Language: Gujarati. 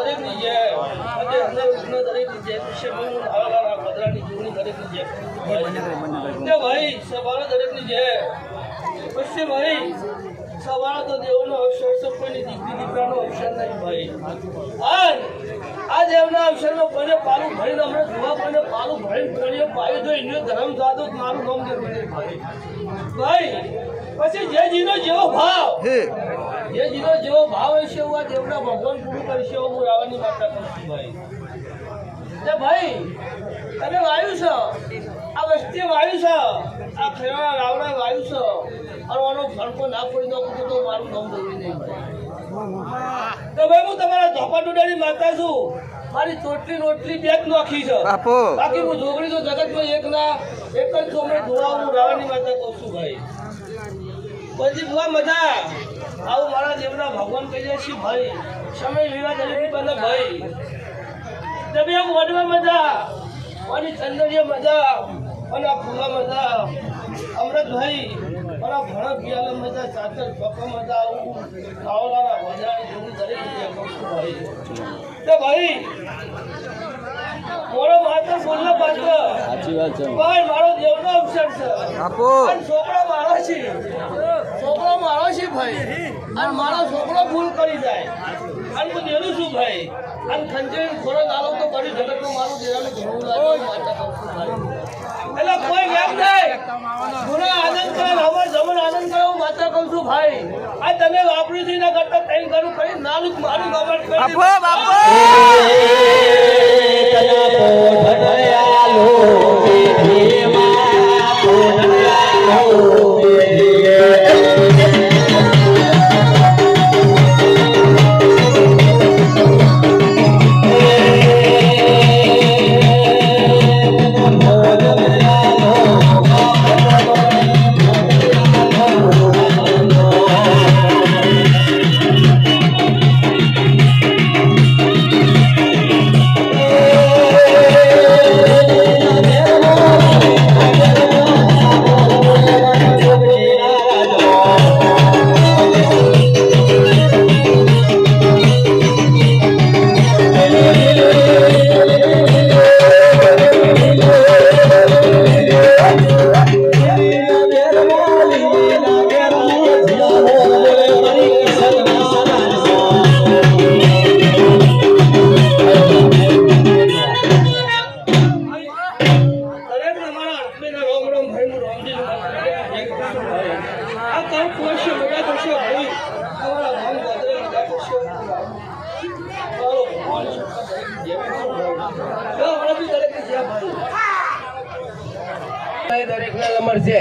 દરેકની જે હૃદયના દરેકની જે કૃષ્ણભૂમિ આવેલા ભદ્રાની જીવની દરેકની પછી ભાઈ સવાળો તો દેવનો અવસર છે, કોઈની દીકરી, દીકરાનો અવસર નહીં ભાઈ. આ આ દેવના અવસરમાં કોઈને પાલું ભરીને અમને પાલું ભરીને કોઈને પાયું તો એને ધર્મ મારું નામ ભાઈ. પછી જે જીનો જેવો ભાવ. જે જીનો જેવો ભાવ હશે એવું આ દેવના ભગવાન પૂરું કરશે એવું હું રાવણની માતા કરું છું ભાઈ. ભાઈ તમે વાયુ છો. આ વસ્તી વાયુ છો. આ ખેરવા રાવણા વાયુ છો. અને આનો ભડકો ના પડી તો મારું દોરી નહીં તો ભાઈ હું તમારા ધોપા ડુડાની માતા છું. મારી ચોટલી રોટલી બે જ નોખી છે. બાકી હું છોકરી તો જગતમાં એક ના એક જ છોકરી ધોવા હું રાવણની માતા કહું છું ભાઈ. પછી બુआ મજા આવું મારા દેવના ભગવાન કહીએ છીએ ભાઈ? સમય લીલા દલિત બને ભાઈ. તમે એક વડવા મજા અને ચંદરીય મજા અને આ ફૂલા મજા અમૃતભાઈ અને આ ભણા બિયાલ મજા ચાચર પપ્પા મજા આવું. ખાવલાના મજા જેવું દરેક છું ભાઈ તો ભાઈ મારો માત્ર બોલનો પાત્ર. સાચી વાત છે. ભાઈ મારો દેવનો અવસર છે. બાપુ. છોકરો મારો છે. છોકરો મારો છે ભાઈ. અને મારો છોકરો ભૂલ કરી જાય. અને હું દેલું છું ભાઈ. અને ખંજરી ખોરાક આલો તો બધી જગતમાં મારું દેવાનું ઘણું લાગે એટલે કોઈ વેમ નહીં ગુનો આનંદ કરે જમણ આનંદ કરે હું માતા કહું છું ભાઈ. આ તમે વાપર્યું છે એના કરતા ત્રણ ઘણું કરી નાનું મારું બાપુ બાપુ. આ કામ કરશો, બધા કરશો ભાઈ. તમારા ભાવ ગોત્રે બધા કરશો. ચાલો, ભગવાન શંકર દરેકની જય કરશો ભાઈ. જો હમણાં બી દરેકની જય ભાઈ. દરેકના નંબર છે